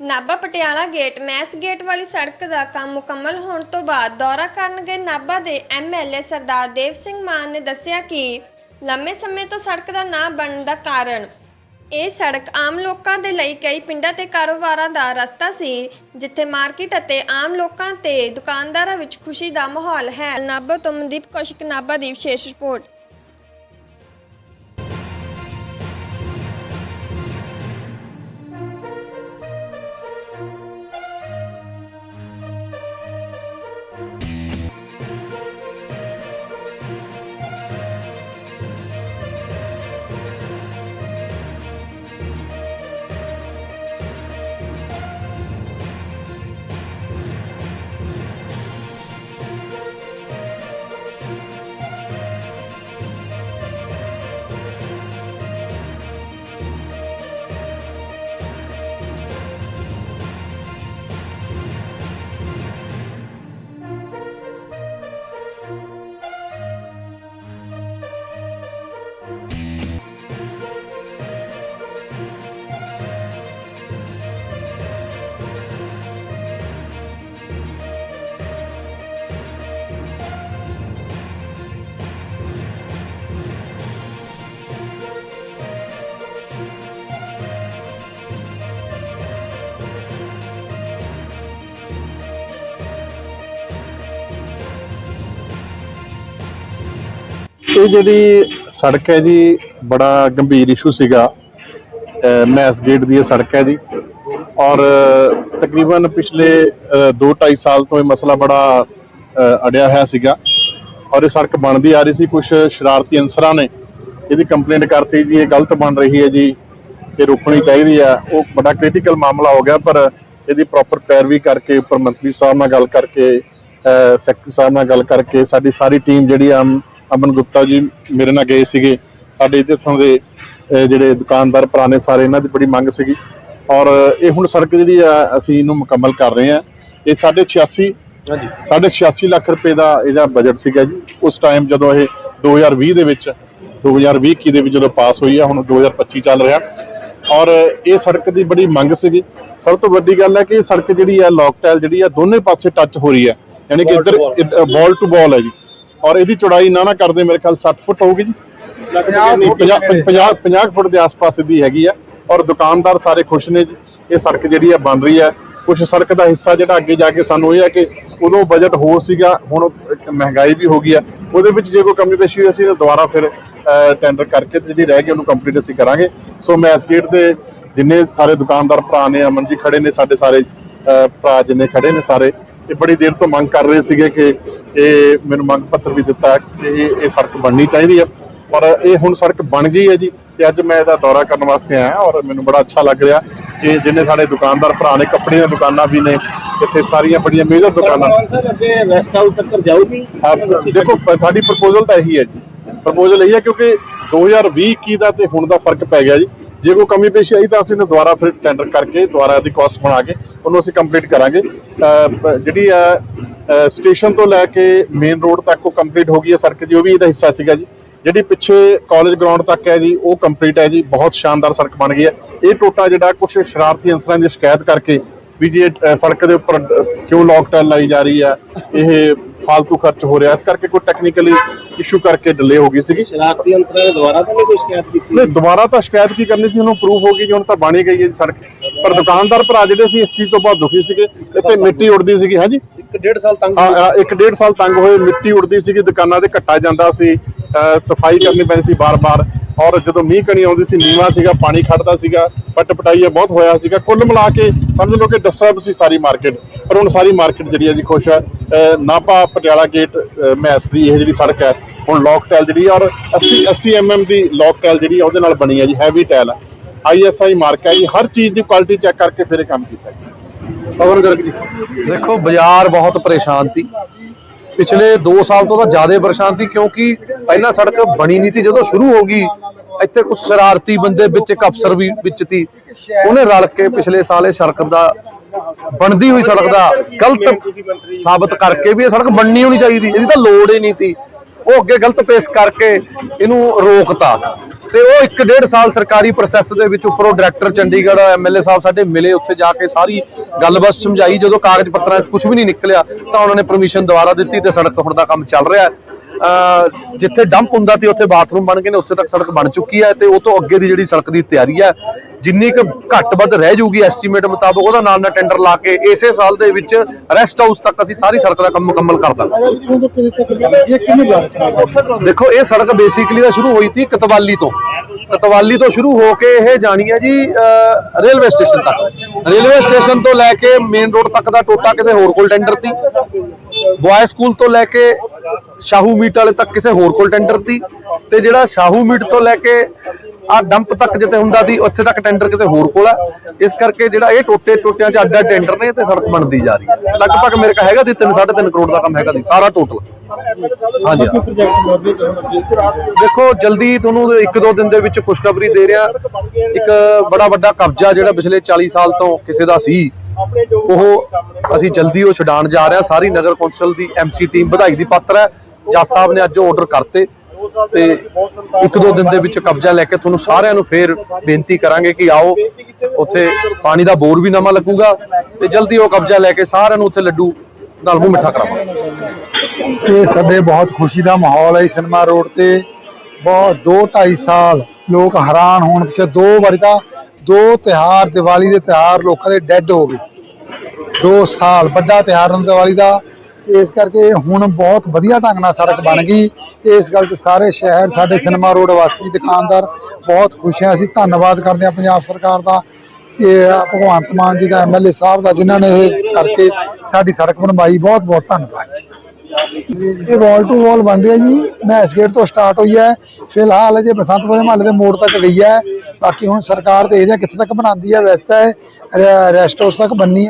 Nabha Patiala gate, mess gate ਵਾਲੀ ਸੜਕ ਦਾ ਕੰਮ ਮੁਕੰਮਲ ਹੋਣ ਤੋਂ ਬਾਅਦ ਦੌਰਾ ਕਰਨ ਗਏ ਨਾਭਾ ਦੇ ਐਮਐਲਏ ਸਰਦਾਰ ਦੇਵ ਸਿੰਘ ਮਾਨ ਨੇ ਦੱਸਿਆ ਕਿ ਲੰਮੇ ਸਮੇਂ ਤੋਂ ਸੜਕ ਦਾ ਨਾ ਬਣਨ ਦਾ ਕਾਰਨ ਇਹ ਸੜਕ ਆਮ ਲੋਕਾਂ ਦੇ ਲਈ ਕਈ ਪਿੰਡਾਂ ਤੇ ਕਾਰੋਬਾਰਾਂ ਦਾ ਰਸਤਾ ਸੀ, ਜਿੱਥੇ ਮਾਰਕੀਟ ਅਤੇ ਆਮ ਲੋਕਾਂ ਤੇ ਦੁਕਾਨਦਾਰਾਂ ਵਿੱਚ ਖੁਸ਼ੀ ਦਾ ਮਾਹੌਲ ਹੈ। ਨਾਭਾ ਤੋਂ ਮਨਦੀਪ ਕੌਸ਼ਿਕ, ਨਾਭਾ ਦੀ ਵਿਸ਼ੇਸ਼ ਰਿਪੋਰਟ। ਇਹ ਜਿਹੜੀ ਸੜਕ ਹੈ ਜੀ, ਬੜਾ ਗੰਭੀਰ ਇਸ਼ੂ ਸੀਗਾ ਮੈਸ ਗੇਟ ਦੀ ਇਹ ਸੜਕ ਹੈ ਜੀ। ਔਰ, ਤਕਰੀਬਨ ਪਿਛਲੇ 2-2.5 ਸਾਲ ਤੋਂ ਇਹ ਮਸਲਾ ਬੜਾ ਅੜਿਆ ਹੋਇਆ ਸੀਗਾ। ਔਰ ਇਹ ਸੜਕ ਬਣਦੀ ਆ ਰਹੀ ਸੀ ਕੁਝ ਸ਼ਰਾਰਤੀ ਅਨਸਰਾਂ ਨੇ ਇਹਦੀ ਕੰਪਲੇਂਟ ਕਰਤੀ ਜੀ, ਇਹ ਗਲਤ ਬਣ ਰਹੀ ਹੈ ਜੀ, ਇਹ ਰੋਕਣੀ ਚਾਹੀਦੀ ਆ। ਉਹ ਬੜਾ ਕ੍ਰਿਟੀਕਲ ਮਾਮਲਾ ਹੋ ਗਿਆ, ਪਰ ਇਹਦੀ ਪ੍ਰੋਪਰ ਪੈਰਵੀ ਕਰਕੇ, ਉੱਪਰ ਮੰਤਰੀ ਸਾਹਿਬ ਨਾਲ ਗੱਲ ਕਰਕੇ ਸੈਕਟਰੀ ਸਾਹਿਬ ਨਾਲ ਗੱਲ ਕਰਕੇ, ਸਾਡੀ ਸਾਰੀ ਟੀਮ ਜਿਹੜੀ ਆ ਅਮਨ ਗੁਪਤਾ ਜੀ ਮੇਰੇ ਨਾਲ ਗਏ ਸੀਗੇ। ਸਾਡੇ ਇੱਥੋਂ ਦੇ ਅਹ, ਜਿਹੜੇ ਦੁਕਾਨਦਾਰ ਪੁਰਾਣੇ ਸਾਰੇ ਇਹਨਾਂ ਦੀ ਬੜੀ ਮੰਗ ਸੀਗੀ। ਔਰ ਇਹ ਹੁਣ ਸੜਕ ਜਿਹੜੀ ਆ ਅਸੀਂ ਇਹਨੂੰ ਮੁਕੰਮਲ ਕਰ ਰਹੇ ਆ ਇਹ ਸਾਡੇ 86 ਹਾਂਜੀ। ਸਾਡੇ 86 ਲੱਖ ਰੁਪਏ ਦਾ ਇਹਦਾ ਬਜਟ ਸੀਗਾ ਜੀ। ਉਸ ਟਾਈਮ ਜਦੋਂ ਇਹ 2020 ਦੇ ਵਿੱਚ 2020 ਕੀ ਦੇ ਵਿੱਚ ਜਦੋਂ ਪਾਸ ਹੋਈ ਆ ਹੁਣ 2025 ਚੱਲ ਰਿਹਾ। ਔਰ ਇਹ ਸੜਕ ਦੀ ਬੜੀ ਮੰਗ ਸੀਗੀ। ਸਭ ਤੋਂ ਵੱਡੀ ਗੱਲ ਹੈ ਕਿ ਇਹ ਸੜਕ ਜਿਹੜੀ ਆ ਲੌਕਟੈਲ ਜਿਹੜੀ ਆ ਦੋਨੇ ਪਾਸੇ ਟੱਚ ਹੋ ਰਹੀ ਹੈ ਯਾਨੀ ਕਿ ਇੱਧਰ ਬਾਲ ਟੂ ਬਾਲ ਹੈ ਜੀ। ਔਰ ਇਹਦੀ ਚੌੜਾਈ ਨਾ ਨਾ ਕਰਦੇ ਮੇਰੇ ਖਿਆਲ 60 ਫੁੱਟ ਹੋਊਗੀ ਜੀ। 50 50 ਫੁੱਟ ਦੇ ਆਸ-ਪਾਸ ਦੀ ਹੈਗੀ ਆ। ਔਰ ਦੁਕਾਨਦਾਰ ਸਾਰੇ ਖੁਸ਼ ਨੇ ਜੀ। ਇਹ ਸੜਕ ਜਿਹੜੀ ਆ ਬਣ ਰਹੀ ਹੈ ਕੁਝ ਸੜਕ ਦਾ ਹਿੱਸਾ ਜਿਹੜਾ ਅੱਗੇ ਜਾ ਕੇ ਸਾਨੂੰ ਇਹ ਹੈ ਕਿ ਉਦੋਂ ਬਜਟ ਹੋਰ ਸੀਗਾ ਹੁਣ ਮਹਿੰਗਾਈ ਵੀ ਹੋ ਗਈ ਆ। ਉਹਦੇ ਵਿੱਚ ਜੇ ਕੋਈ ਕਮੀ ਪੇਸ਼ੀ ਹੋਈ ਅਸੀਂ ਤਾਂ ਦੁਬਾਰਾ ਫਿਰ ਟੈਂਡਰ ਕਰਕੇ ਜਿਹੜੀ ਰਹਿ ਗਈ ਉਹਨੂੰ ਕੰਪਲੀਟ ਅਸੀਂ ਕਰਾਂਗੇ। ਸੋ ਮੈਂ ਇਸ ਗੇਟ ਦੇ ਜਿੰਨੇ ਸਾਰੇ ਦੁਕਾਨਦਾਰ ਭਰਾ ਨੇ ਅਮਨ ਜੀ ਖੜੇ ਨੇ ਸਾਡੇ ਸਾਰੇ ਭਰਾ ਜਿੰਨੇ ਖੜੇ ਨੇ ਸਾਰੇ ਇਹ ਬੜੀ ਦੇਰ ਤੋਂ ਮੰਗ ਕਰ ਰਹੇ ਸੀਗੇ ਕਿ ਇਹ ਮੈਨੂੰ ਮੰਗ ਪੱਤਰ ਵੀ ਦਿੱਤਾ ਕਿ ਇਹ ਇਹ ਸੜਕ ਬਣਨੀ ਚਾਹੀਦੀ ਹੈ। ਪਰ ਇਹ ਹੁਣ ਸੜਕ ਬਣ ਗਈ ਹੈ ਜੀ ਤੇ ਅੱਜ ਮੈਂ ਇਹਦਾ ਦੌਰਾ ਕਰਨ ਵਾਸਤੇ ਆਇਆ ਔਰ ਮੈਨੂੰ ਬੜਾ ਅੱਛਾ ਲੱਗ ਰਿਹਾ ਕਿ ਜਿੰਨੇ ਸਾਡੇ ਦੁਕਾਨਦਾਰ ਭਰਾ ਨੇ ਕੱਪੜੇ ਦੀਆਂ ਦੁਕਾਨਾਂ ਵੀ ਨੇ ਇੱਥੇ ਸਾਰੀਆਂ ਬੜੀਆਂ ਮੇਜਰ ਦੁਕਾਨਾਂ ਅੱਗੇ ਵੈਸਟ ਹਾਊਸ ਤੱਕ ਜਾਊਗੀ? ਆਪ ਦੇਖੋ ਸਾਡੀ ਪ੍ਰਪੋਜ਼ਲ ਤਾਂ ਇਹੀ ਹੈ ਜੀ। ਪ੍ਰਪੋਜ਼ਲ ਇਹ ਹੈ ਕਿਉਂਕਿ 2020 21 ਦਾ ਤੇ ਹੁਣ ਦਾ ਫ਼ਰਕ ਪੈ ਗਿਆ ਜੀ। ਜੇ ਕੋਈ ਕਮੀ ਪੇਸ਼ੀ ਆਈ ਤਾਂ ਅਸੀਂ ਇਹਨੂੰ ਦੁਬਾਰਾ ਫਿਰ ਟੈਂਡਰ ਕਰਕੇ ਦੁਬਾਰਾ ਦੀ ਕਾਸਟ ਬਣਾ ਕੇ ਉਹਨੂੰ ਅਸੀਂ ਕੰਪਲੀਟ ਕਰਾਂਗੇ। ਜਿਹੜੀ ਆ ਸਟੇਸ਼ਨ ਤੋਂ ਲੈ ਕੇ ਮੇਨ ਰੋਡ ਤੱਕ ਉਹ ਕੰਪਲੀਟ ਹੋ ਗਈ ਹੈ ਸੜਕ ਜੀ ਉਹ ਵੀ ਇਹਦਾ ਹਿੱਸਾ ਸੀਗਾ ਜੀ। ਜਿਹੜੀ ਪਿੱਛੇ ਕਾਲਜ ਗਰਾਊਂਡ ਤੱਕ ਹੈ ਜੀ ਉਹ ਕੰਪਲੀਟ ਹੈ ਜੀ ਬਹੁਤ ਸ਼ਾਨਦਾਰ ਸੜਕ ਬਣ ਗਈ ਹੈ। ਇਹ ਟੋਟਾ ਜਿਹੜਾ ਕੁਝ ਸ਼ਰਾਰਤੀ ਅੰਸਰਾਂ ਦੀ ਸ਼ਿਕਾਇਤ ਕਰਕੇ ਵੀ ਜੇ ਸੜਕ ਦੇ ਉੱਪਰ ਅਹ, ਕਿਉਂ ਲੌਕਡਾਊਨ ਲਾਈ ਜਾ ਰਹੀ ਹੈ ਇਹ ਫालतू ਖਰਚ ਹੋ ਰਿਹਾ। ਇਸ ਕਰਕੇ ਕੋਈ ਟੈਕਨੀਕਲੀ ਇਸ਼ੂ ਕਰਕੇ ਡਿਲੇ ਹੋ ਗਈ ਸੀਗੀ। ਸ਼ਰਾਰਤੀ ਅੰਤਰਾਂ ਨੇ ਦੁਬਾਰਾ ਤਾਂ ਨਹੀਂ ਕੋਈ ਸ਼ਿਕਾਇਤ ਕੀਤੀ ਨਹੀਂ ਦੁਬਾਰਾ ਤਾਂ ਸ਼ਿਕਾਇਤ ਕੀ ਕਰਨੀ ਸੀ? ਉਹਨੂੰ ਪ੍ਰੂਫ ਹੋ ਗਈ ਜੀ ਹੁਣ ਤਾਂ ਬਣੀ ਗਈ ਹੈ ਸੜਕ। ਪਰ ਦੁਕਾਨਦਾਰ ਭਰਾ ਜਿਹੜੇ ਸੀ ਇਸ ਚੀਜ਼ ਤੋਂ ਬਹੁਤ ਦੁਖੀ ਸੀਗੇ। ਇੱਥੇ ਮਿੱਟੀ ਉੜਦੀ ਸੀਗੀ ਹਾਂਜੀ? ਇੱਕ ਡੇਢ ਸਾਲ ਤੰਗ ਹਾਂ ਇੱਕ ਡੇਢ ਸਾਲ ਤੰਗ ਹੋਏ। ਮਿੱਟੀ ਉੜਦੀ ਸੀਗੀ ਦੁਕਾਨਾਂ ਤੇ ਘੱਟਾ ਜਾਂਦਾ ਸੀ। ਸਫ਼ਾਈ ਕਰਨੀ ਪੈਂਦੀ ਸੀ ਬਾਰ-ਬਾਰ। ਔਰ ਜਦੋਂ ਮੀਂਹ ਕਣੀ ਆਉਂਦੀ ਸੀ, ਨੀਵਾ ਸੀਗਾ, ਪਾਣੀ ਖੜਦਾ ਸੀਗਾ, ਪੱਟ ਪਟਾਈਆ ਬਹੁਤ ਹੋਇਆ ਸੀਗਾ। ਕੁੱਲ ਮਿਲਾ ਕੇ ਸਮਝ ਲਓ ਕਿ ਡਿਸਟਰਬ ਸੀ ਸਾਰੀ ਮਾਰਕੀਟ ਪਰ ਹੁਣ ਸਾਰੀ ਮਾਰਕੀਟ ਜਿਹੜੀ ਹੈ ਜੀ ਖੁਸ਼ ਹੈ। ਅਹ ਨਾਭਾ ਪਟਿਆਲਾ ਗੇਟ ਅਹ ਮੈਸ ਦੀ ਇਹ ਜਿਹੜੀ ਸੜਕ ਹੈ, ਹੁਣ ਲੌਕ ਟੈਲ ਜਿਹੜੀ ਹੈ ਔਰ 80 80 ਐਮਐਮ ਦੀ ਲੌਕ ਟੈਲ ਜਿਹੜੀ ਹੈ ਉਹਦੇ ਨਾਲ ਬਣੀ ਹੈ ਜੀ ਹੈਵੀ ਟੈਲ ਹੈ ਆਈਐਸਆਈ ਮਾਰਕ ਹੈ ਜੀ, ਹਰ ਚੀਜ਼ ਦੀ ਕੁਆਲਿਟੀ ਚੈੱਕ ਕਰਕੇ ਫਿਰ ਇਹ ਕੰਮ ਕੀਤਾ ਜੀ। ਪਵਨ ਗਰਗ ਜੀ। ਦੇਖੋ, ਬਾਜ਼ਾਰ ਬਹੁਤ ਪਰੇਸ਼ਾਨ ਸੀ। ਪਿਛਲੇ 2 ਸਾਲ ਤੋਂ ਤਾਂ ਜ਼ਿਆਦਾ ਪਰੇਸ਼ਾਨ ਸੀ ਕਿਉਂਕਿ ਪਹਿਲਾਂ ਸੜਕ ਬਣੀ ਨਹੀਂ ਸੀ, ਜਦੋਂ ਸ਼ੁਰੂ ਹੋ ਗਈ, ਇੱਥੇ ਕੁਝ ਸ਼ਰਾਰਤੀ ਬੰਦੇ ਵਿੱਚ ਇੱਕ ਅਫਸਰ ਵੀ ਵਿੱਚ ਸੀ। ਉਹਨੇ ਰਲ ਕੇ ਪਿਛਲੇ ਸਾਲ ਇਹ ਸੜਕ ਦਾ, ਬਣਦੀ ਹੋਈ ਸੜਕ ਦਾ ਗਲਤ ਸਾਬਤ ਕਰਕੇ ਵੀ ਇਹ ਸੜਕ ਬਣਨੀ ਹੋਣੀ ਚਾਹੀਦੀ, ਇਹਦੀ ਤਾਂ ਲੋੜ ਹੀ ਨਹੀਂ ਸੀ। ਉਹ ਅੱਗੇ ਗਲਤ ਪੇਸ਼ ਕਰਕੇ ਇਹਨੂੰ ਰੋਕਤਾ। ਤੇ ਉਹ ਇੱਕ ਡੇਢ ਸਾਲ ਸਰਕਾਰੀ ਪ੍ਰੋਸੈਸ ਦੇ ਵਿੱਚ ਉੱਪਰੋਂ ਡਾਇਰੈਕਟਰ ਚੰਡੀਗੜ੍ਹ ਐਮਐਲਏ ਸਾਹਿਬ ਸਾਡੇ ਮਿਲੇ, ਉੱਥੇ ਜਾ ਕੇ ਸਾਰੀ ਗੱਲਬਾਤ ਸਮਝਾਈ। ਜਦੋਂ ਕਾਗਜ਼ ਪੱਤਰਾਂ 'ਚ ਕੁਝ ਵੀ ਨਹੀਂ ਨਿਕਲਿਆ, ਤਾਂ ਉਹਨਾਂ ਨੇ ਪਰਮਿਸ਼ਨ ਦੁਬਾਰਾ ਦਿੱਤੀ ਤੇ ਸੜਕ ਹੁਣ ਦਾ ਕੰਮ ਚੱਲ ਰਿਹਾ ਜਿੱਥੇ ਡੰਪ ਹੁੰਦਾ ਸੀ ਉੱਥੇ ਬਾਥਰੂਮ ਬਣ ਗਏ ਨੇ ਉੱਥੇ ਤੱਕ ਸੜਕ ਬਣ ਚੁੱਕੀ ਹੈ ਤੇ ਉਹ ਤੋਂ ਅੱਗੇ ਦੀ ਜਿਹੜੀ ਸੜਕ ਦੀ ਤਿਆਰੀ ਹੈ ਜਿੰਨੀ ਕੁ ਘੱਟ ਵੱਧ ਰਹਿ ਜੂਗੀ ਐਸਟੀਮੇਟ ਮੁਤਾਬਕ ਉਹਦਾ ਨਾਲ ਨਾਲ ਟੈਂਡਰ ਲਾ ਕੇ ਇਸੇ ਸਾਲ ਦੇ ਵਿੱਚ ਰੈਸਟ ਹਾਊਸ ਤੱਕ ਅਸੀਂ ਸਾਰੀ ਸੜਕ ਦਾ ਕੰਮ ਮੁਕੰਮਲ ਕਰ ਦਾਂਗੇ। ਦੇਖੋ ਇਹ ਸੜਕ ਬੇਸਿਕਲੀ ਦਾ ਸ਼ੁਰੂ ਹੋਈ ਸੀ ਕਤਵਾਲੀ ਤੋਂ। ਕਤਵਾਲੀ ਤੋਂ ਸ਼ੁਰੂ ਹੋ ਕੇ ਇਹ ਜਾਣੀ ਹੈ ਜੀ ਅਹ, ਰੇਲਵੇ ਸਟੇਸ਼ਨ ਤੱਕ। ਰੇਲਵੇ ਸਟੇਸ਼ਨ ਤੋਂ ਲੈ ਕੇ ਮੇਨ ਰੋਡ ਤੱਕ ਦਾ ਟੋਟਾ ਕਿਤੇ ਹੋਰ ਕੋਲ ਟੈਂਡਰ ਸੀ। ਬॉय ਸਕੂਲ ਤੋਂ ਲੈ ਕੇ ਸ਼ਾਹੂ ਮੀਟ ਵਾਲੇ ਤੱਕ ਕਿਸੇ ਹੋਰ ਕੋਲ ਟੈਂਡਰ ਸੀ ਤੇ ਜਿਹੜਾ ਸ਼ਾਹੂ ਮੀਟ ਤੋਂ ਲੈ ਕੇ ਆ ਡੰਪ ਤੱਕ ਜਿੱਥੇ ਹੁੰਦਾ ਸੀ, ਉੱਥੇ ਤੱਕ ਟੈਂਡਰ ਕਿਤੇ ਹੋਰ ਕੋਲ ਹੈ ਇਸ ਕਰਕੇ ਜਿਹੜਾ ਇਹ ਟੋਟੇ ਟੋਟਿਆਂ 'ਚ ਅੱਡਾ ਟੈਂਡਰ ਨੇ ਤੇ ਸੜਕ ਬਣਦੀ ਜਾ ਰਹੀ ਹੈ। ਲਗਭਗ ਮੇਰੇ ਕਾ ਹੈਗਾ ਦੀ 3 3.5 ਕਰੋੜ ਦਾ ਕੰਮ ਹੈਗਾ ਦੀ ਸਾਰਾ ਟੋਟਲ ਹਾਂਜੀ ਦੇਖੋ, ਜਲਦੀ ਤੁਹਾਨੂੰ ਇੱਕ ਦੋ ਦਿਨ ਦੇ ਵਿੱਚ ਖੁਸ਼ਖਬਰੀ ਦੇ ਰਿਹਾ। ਇੱਕ ਬੜਾ ਵੱਡਾ ਕਬਜ਼ਾ ਜਿਹੜਾ ਪਿਛਲੇ 40 ਸਾਲ ਤੋਂ ਕਿਸੇ ਦਾ ਸੀ, ਉਹ ਅਸੀਂ ਜਲਦੀ ਉਹ ਛਡਾਣ ਜਾ ਰਹੇ ਹਾਂ। ਸਾਰੀ ਨਗਰ ਕੌਂਸਲ ਦੀ ਐਮਸੀ ਟੀਮ ਵਧਾਈ ਦੀ ਪਾਤਰ ਹੈ। ਜੱਜ ਸਾਹਿਬ ਨੇ ਅੱਜ ਆਰਡਰ ਕਰਤੇ ਤੇ ਇੱਕ ਦੋ ਦਿਨ ਦੇ ਵਿੱਚ ਕਬਜ਼ਾ ਲੈ ਕੇ ਤੁਹਾਨੂੰ ਸਾਰਿਆਂ ਨੂੰ ਫੇਰ ਬੇਨਤੀ ਕਰਾਂਗੇ ਕਿ ਆਓ, ਉੱਥੇ ਪਾਣੀ ਦਾ ਬੋਰ ਵੀ ਨਵਾਂ ਲੱਗੂਗਾ ਤੇ ਜਲਦੀ ਉਹ ਕਬਜ਼ਾ ਲੈ ਕੇ ਸਾਰਿਆਂ ਨੂੰ ਉੱਥੇ ਲੱਡੂ ਨਾਲ ਮੂੰਹ ਮਿੱਠਾ ਕਰਾਵਾਂਗੇ। ਇਹ ਸਾਡੇ ਬਹੁਤ ਖੁਸ਼ੀ ਦਾ ਮਾਹੌਲ ਹੈ ਸਿਨੇਮਾ ਰੋਡ ਤੇ। ਬਹੁਤ 2 2.5 ਸਾਲ ਲੋਕ ਹੈਰਾਨ ਹੋਣ ਪਿੱਛੇ ਦੋ ਵਾਰੀ ਤਾਂ ਦੋ ਤਿਹਾਰ ਦੀਵਾਲੀ ਦੇ ਤਿਹਾਰ ਲੋਕਾਂ ਦੇ ਡੈੱਡ ਹੋ ਗਏ। 2 ਸਾਲ ਵੱਡਾ ਤਿਹਾਰ ਹੁੰਦਾ ਦੀਵਾਲੀ ਦਾ। ਇਸ ਕਰਕੇ ਹੁਣ ਬਹੁਤ ਵਧੀਆ ਢੰਗ ਨਾਲ ਸੜਕ ਬਣ ਗਈ ਇਸ ਗੱਲ ਤੇ ਸਾਰੇ ਸ਼ਹਿਰ, ਸਾਡੇ ਸਿਨੇਮਾ ਰੋਡ ਵਾਸੀ, ਦੁਕਾਨਦਾਰ ਬਹੁਤ ਖੁਸ਼ ਹੈ। ਅਸੀਂ ਧੰਨਵਾਦ ਕਰਦੇ ਹਾਂ ਪੰਜਾਬ ਸਰਕਾਰ ਦਾ ਇਹ ਭਗਵੰਤ ਮਾਨ ਜੀ ਦਾ ਐਮਐਲਏ ਸਾਹਿਬ ਦਾ, ਜਿਨ੍ਹਾਂ ਨੇ ਇਹ ਕਰਕੇ ਸਾਡੀ ਸੜਕ ਬਣਵਾਈ। ਬਹੁਤ ਬਹੁਤ ਧੰਨਵਾਦ। ਇਹ ਵਾਲ ਟੂ ਵਾਲ ਬਣ ਰਿਹਾ ਜੀ। ਮੈਸ ਗੇਟ ਤੋਂ ਸਟਾਰਟ ਹੋਈ ਹੈ। ਫਿਲਹਾਲ ਜੇ ਬਸੰਤਪੁਰ ਮਹੱਲੇ ਦੇ ਮੋੜ ਤੱਕ ਗਈ ਹੈ। ਬਾਕੀ ਹੁਣ ਸਰਕਾਰ ਦੇਖਦੇ ਆ ਕਿੱਥੇ ਤੱਕ ਬਣਾਉਂਦੀ ਹੈ, ਵੈਸੇ ਤਾਂ ਰੈਸਟ ਹਾਊਸ ਤੱਕ ਬੰਨੀ